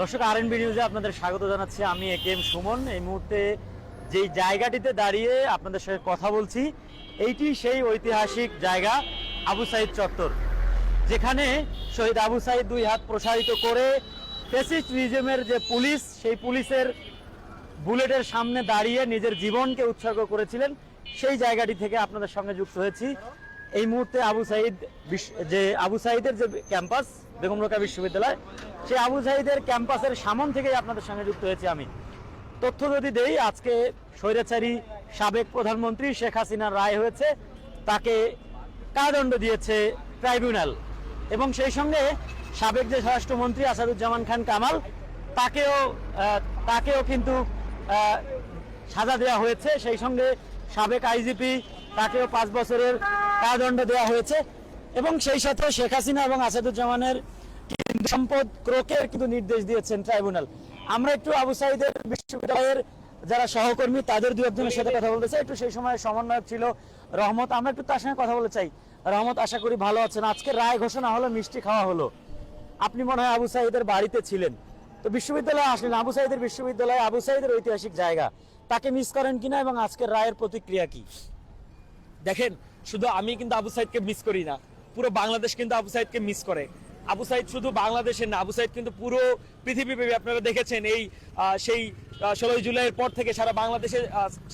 দর্শক আর এনবি নিউজে আপনাদের স্বাগত জানাচ্ছি। আমি এ কে এম সুমন। এই মুহূর্তে যেই জায়গাটিতে দাঁড়িয়ে আপনাদের সঙ্গে কথা বলছি, এইটি সেই ঐতিহাসিক জায়গা আবু সাইদ চত্বর, যেখানে শহীদ আবু সাইদ দুই হাত প্রসারিত করে ফেসিস্ট রিজমের যে পুলিশ, সেই পুলিশের বুলেটের সামনে দাঁড়িয়ে নিজের জীবনকে উৎসর্গ করেছিলেন, সেই জায়গাটি থেকে আপনাদের সঙ্গে যুক্ত হয়েছি। এই মুহূর্তে আবু সাইদ যে আবু সাইদের যে ক্যাম্পাস বেগম রোকা বিশ্ববিদ্যালয়। সেই আবু সাইদের ক্যাম্পাসের সামন থেকেই আপনাদের সঙ্গে যুক্ত হয়েছি আমি। তথ্য যদি দেই, আজকে স্বৈরাচারী সাবেক প্রধানমন্ত্রী শেখ হাসিনার রায় হয়েছে। তাকে কারাদণ্ড দিয়েছে ট্রাইব্যুনাল। এবং সেই সঙ্গে সাবেক যে স্বরাষ্ট্রমন্ত্রী আসাদুজ্জামান খান কামাল, তাকেও তাকেও কিন্তু সাজা দেওয়া হয়েছে। সেই সঙ্গে সাবেক আইজিপি, তাকেও পাঁচ বছরের কারাদণ্ড দেওয়া হয়েছে। এবং সেই সাথে শেখ হাসিনা এবং আসাদুজ্জামানের সম্পদ ক্রোকের কিন্তু নির্দেশ দিয়েছেন ট্রাইব্যুনাল। আমরা একটু আবু সাইদের বিশ্ববিদ্যালয়ের যারা সহকর্মী, তাদের দু একজনের সাথে কথা বলতে চাই। একটু সেই সময় সমন্বয়ক ছিল রহমত। আমরা একটু তার সঙ্গে কথা বলতে চাই। রহমত, আশা করি ভালো আছেন। আজকে রায় ঘোষণা হলো, মিষ্টি খাওয়া হলো। আপনি মনে হয় আবু সাইদের বাড়িতে ছিলেন। তো বিশ্ববিদ্যালয়ে আসলেন। আবু সাইদের বিশ্ববিদ্যালয় আবু সাইদের ঐতিহাসিক জায়গা। তাকে মিস করেন কিনা এবং আজকের রায়ের প্রতিক্রিয়া কি? দেখেন, শুধু আমি কিন্তু আবু সাইদকে মিস করি না। পুরো বাংলাদেশ কিন্তু আবু সাইদকে মিস করে। আবু সাইদ শুধু বাংলাদেশের না, আবু সাইদ কিন্তু পুরো পৃথিবীব্যাপী আপনারা দেখেছেন এই সেই ষোলোই জুলাইয়ের পর থেকে সারা বাংলাদেশে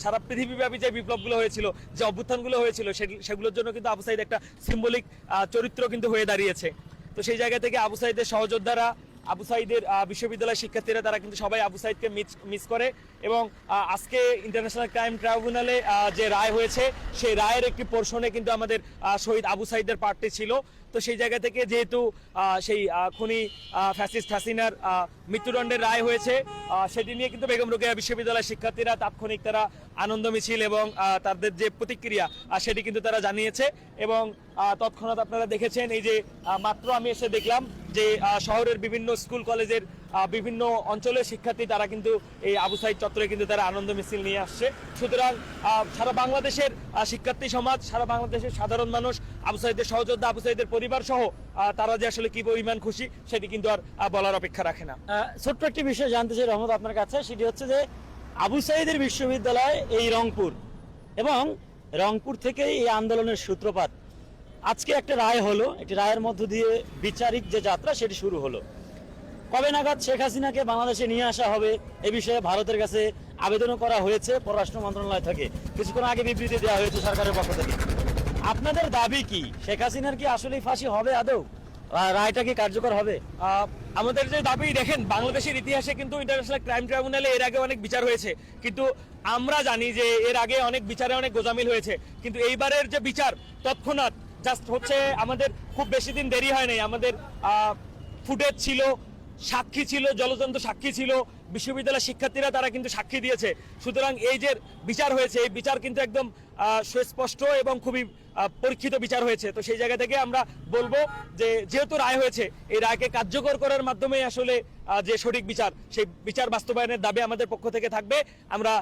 সারা পৃথিবীব্যাপী যে বিপ্লবগুলো হয়েছিল, যে অভ্যুত্থানগুলো হয়েছিল সেগুলোর জন্য কিন্তু আবু সাইদ একটা সিম্বলিক চরিত্র কিন্তু হয়ে দাঁড়িয়েছে। তো সেই জায়গা থেকে আবু সাইদের সহযোদ্ধারা আবু সাইদের বিশ্ববিদ্যালয়ের শিক্ষার্থীরা, তারা কিন্তু সবাই আবু সাইদকে মিস করে এবং আজকে ইন্টারন্যাশনাল ক্রাইম ট্রাইব্যুনালে যে রায় হয়েছে, সেই রায়ের একটি পোর্শনে কিন্তু আমাদের শহীদ আবু সাইদের পার্টি ছিল। তো সেই জায়গা থেকে যেহেতু সেই খুনি ফ্যাসিস্ট হাসিনার মৃত্যুদণ্ডের রায় হয়েছে সেটি নিয়ে কিন্তু বেগম রোকেয়া বিশ্ববিদ্যালয়ের শিক্ষার্থীরা তাৎক্ষণিক তারা আনন্দ মিছিল এবং তাদের যে প্রতিক্রিয়া সেটি কিন্তু তারা জানিয়েছে এবং তৎক্ষণাৎ আপনারা দেখেছেন এই যে মাত্র আমি এসে দেখলাম যে শহরের বিভিন্ন স্কুল, কলেজের বিভিন্ন অঞ্চলের শিক্ষার্থী তারা কিন্তু এই আবু সাইদ চত্বরে কিন্তু তারা আনন্দ মিছিল নিয়ে আসছে। সুতরাং সারা বাংলাদেশের শিক্ষার্থী সমাজ, সারা বাংলাদেশের সাধারণ মানুষ, আবু সাইদের সহযোদ্ধা, আবু সাইদের পরিবার সহ তারা যে আসলে কি পরিমাণ খুশি সেটি কিন্তু আর বলার অপেক্ষা রাখে না। ছোট্ট একটি বিষয় জানতে চাই রহমত আপনার কাছে, সেটি হচ্ছে যে আবু সাইদের বিশ্ববিদ্যালয় এই রংপুর এবং রংপুর থেকেই এই আন্দোলনের সূত্রপাত। আজকে একটা রায় হলো, একটি রায়ের মধ্য দিয়ে বিচারিক যে যাত্রা, সেটি শুরু হলো। কবে নাগাদ শেখ হাসিনাকে বাংলাদেশে নিয়ে আসা হবে এ বিষয়ে ভারতের কাছে আবেদনও করা হয়েছে পররাষ্ট্র মন্ত্রণালয় থেকে। কিছুক্ষণ আগে বিবৃতি দেওয়া হয়েছে সরকারের পক্ষ থেকে। আপনাদের দাবি কি? শেখ হাসিনার কি আসলেই ফাঁসি হবে আদৌ? রায়টা কি কার্যকর হবে? আমাদের যে দাবি, দেখেন, বাংলাদেশের ইতিহাসে কিন্তু ইন্টারন্যাশনাল ক্রাইম ট্রাইব্যুনালে এর আগে অনেক বিচার হয়েছে। কিন্তু আমরা জানি যে এর আগে অনেক বিচারে অনেক গোজামিল হয়েছে। কিন্তু এইবারের যে বিচার, তৎক্ষণাৎ জাস্ট হচ্ছে আমাদের খুব বেশি দিন দেরি হয় নাই। আমাদের ফুটেজ ছিল সাক্ষী ছিল জলযন্ত্র সাক্ষী ছিল, বিশ্ববিদ্যালয়ের শিক্ষার্থীরা তারা কিন্তু সাক্ষী দিয়েছে। সুতরাং এই যে বিচার হয়েছে, এই বিচার কিন্তু একদম সুস্পষ্ট এবং খুবই পরীক্ষিত বিচার হয়েছে। তো সেই জায়গা থেকে আমরা বলব যে, যেহেতু রায় হয়েছে, এই রায়কে কার্যকর করার মাধ্যমে আসলে যে সঠিক বিচার, সেই বিচার বাস্তবায়নের দাবি আমাদের পক্ষ থেকে থাকবে। আমরা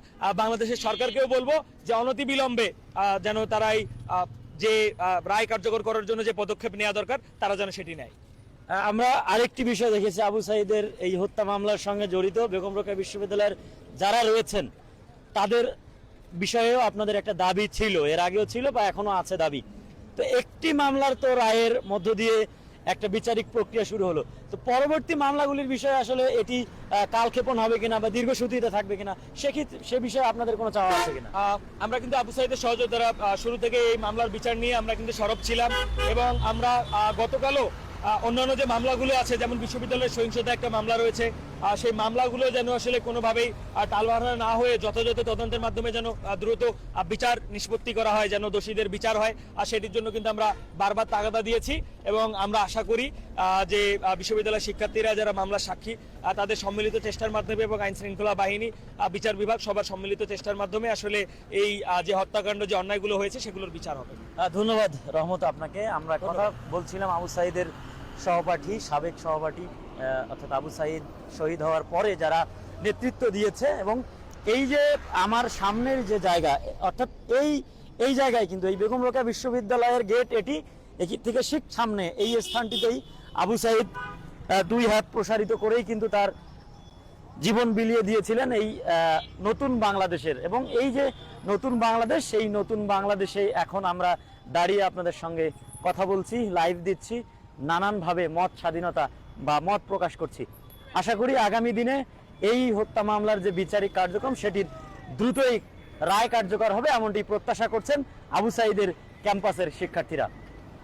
বাংলাদেশের সরকারকেও বলব যে, অনতিবিলম্বে যেন তারা এই যে রায় কার্যকর করার জন্য যে পদক্ষেপ নেওয়া দরকার, তারা যেন সেটি নেয়। আমরা আরেকটি বিষয় দেখেছি, আবু সাইদের এই হত্যা মামলার সঙ্গে জড়িত। বেগম রোকেয়া বিশ্ববিদ্যালয়ের যারা রয়েছেন, তাদের বিষয়েও আপনাদের একটা দাবি ছিল। এর আগেও ছিল বা এখনও আছে দাবি। তো একটি মামলার তো রায়ের মধ্য দিয়ে একটা বিচারিক প্রক্রিয়া শুরু হলো। তো পরবর্তী মামলাগুলির বিষয়ে আসলে এটি কালক্ষেপণ হবে কিনা বা দীর্ঘসূত্রিতে থাকবে কিনা, সেক্ষেত্রে সে বিষয়ে আপনাদের কোনো চাওয়া আছে কিনা? আমরা কিন্তু আবু সাইদের সহযোদ্ধারা শুরু থেকে এই মামলার বিচার নিয়ে আমরা কিন্তু সরব ছিলাম এবং আমরা গতকালও অন্যান্য যে মামলাগুলো আছে যেমন বিশ্ববিদ্যালয়ের সহিংসতা একটা মামলা রয়েছে আহ, সেই মামলাগুলো যেন আসলে কোনোভাবেই টালবাহানা না হয়ে যথাযথ তদন্তের মাধ্যমে যেন দ্রুত বিচার নিষ্পত্তি করা হয় যেন দোষীদের বিচার হয়। আর সেটির জন্য কিন্তু আমরা বারবার তাগাদা দিয়েছি এবং আমরা আশা করি যে বিশ্ববিদ্যালয়ের শিক্ষার্থীরা যারা মামলার সাক্ষী তাদের সম্মিলিত চেষ্টার মাধ্যমে এবং আইন শৃঙ্খলা বাহিনী বিচার বিভাগ সবার সম্মিলিত চেষ্টার মাধ্যমে আসলে এই যে হত্যাকাণ্ড যে অন্যায়গুলো হয়েছে সেগুলোর বিচার হবে। ধন্যবাদ রহমত আপনাকে। আমরা কথা বলছিলাম আবু সাইদের সহপাঠী, সাবেক সহপাঠী অর্থাৎ আবু সাইদ শহীদ হওয়ার পরে যারা নেতৃত্ব দিয়েছে এবং এই যে আমার সামনের যে জায়গা, অর্থাৎ এই এই জায়গায় কিন্তু এই বেগম রোকেয়া বিশ্ববিদ্যালয়ের গেট, এটি এটি থেকে শিখ সামনে এই স্থানটিতেই আবু সাইদ দুই হাত প্রসারিত করেই কিন্তু তার জীবন বিলিয়ে দিয়েছিলেন এই নতুন বাংলাদেশের। এবং এই যে নতুন বাংলাদেশ, সেই নতুন বাংলাদেশে এখন আমরা দাঁড়িয়ে আপনাদের সঙ্গে কথা বলছি লাইভ দিচ্ছি। নানানভাবে মত স্বাধীনতা বা মত প্রকাশ করছি। আশা করি আগামী দিনে এই হত্যা মামলার যে বিচারিক কার্যক্রম, সেটির দ্রুতই রায় কার্যকর হবে, এমনটি প্রত্যাশা করছেন আবু সাইদের ক্যাম্পাসের শিক্ষার্থীরা।